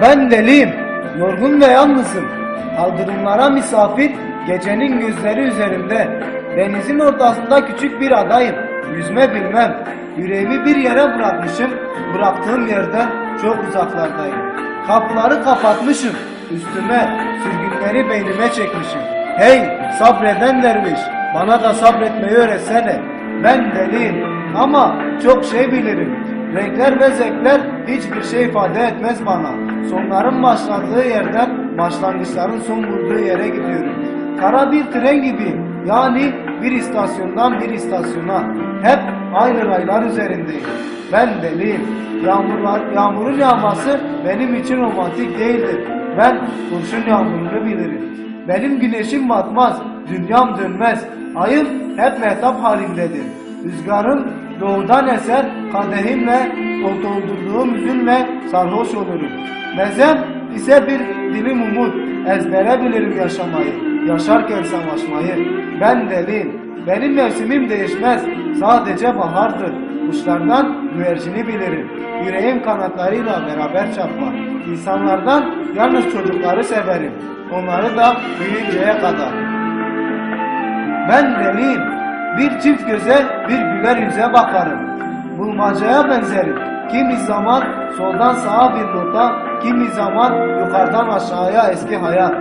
Ben deliyim, yorgun ve yalnızım. Kaldırımlara misafir, gecenin gözleri üzerinde. Denizin ortasında küçük bir adayım. Yüzme bilmem. Yüreğimi bir yere bırakmışım. Bıraktığım yerden çok uzaklardayım. Kapıları kapatmışım. Üstüme sürgünleri beynime çekmişim. Hey sabreden derviş, bana da sabretmeyi öğretsene. Ben deliyim ama çok şey bilirim. Renkler ve zevkler hiçbir şey ifade etmez bana. Sonların başladığı yerden başlangıçların son bulduğu yere gidiyorum. Kara bir tren gibi yani bir istasyondan bir istasyona hep aynı raylar üzerindeyim. Ben deliyim. Yağmurlar, yağmurun yağması benim için romantik değildir. Ben kurşun yağmurunu bilirim. Benim güneşim batmaz, dünyam dönmez. Ayım hep mehtap halindedir. Rüzgarım doğudan eser, kadehimle doldurduğum üzümle sarhoş olurum. Mezem ise bir dilim umut, ezbere bilirim yaşamayı, yaşarken savaşmayı. Ben deliyim, benim mevsimim değişmez, sadece bahardır. Kuşlardan güvercini bilirim. Yüreğim kanatlarıyla beraber çarpar. İnsanlardan yalnız çocukları severim. Onları da büyüyünceye kadar. Ben deliyim. Bir çift göze bir güler yüze bakarım. Bulmacaya benzerim. Kimi zaman soldan sağa bir nota, kimi zaman yukarıdan aşağıya eski hayat.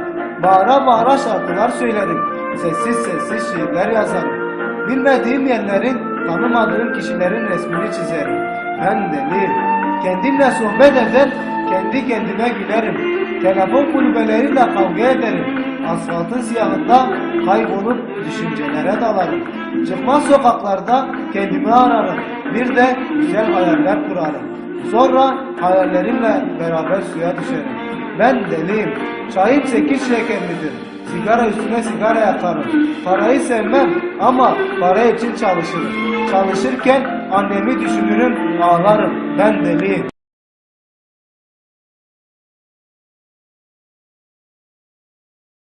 Bağıra bağıra şarkılar söylerim. Sessiz sessiz şiirler yazarım. Bilmediğim yerlerin, tanımadığım kişilerin resmini çizerim. Ben deliyim. Kendimle sohbet eder, kendi kendime gülerim. Telefon kulübeleriyle kavga ederim. Asfaltın siyahında kaybolup düşüncelere dalarım. Çıkmaz sokaklarda kendimi ararım. Bir de güzel hayaller kurarım. Sonra hayallerimle beraber suya düşerim. Ben deliyim. Çayım sekiz şekerlidir. Sigara üstüne sigara yakarım. Parayı sevmem ama para için çalışırım. Çalışırken annemi düşünürüm, ağlarım. Ben deliyim.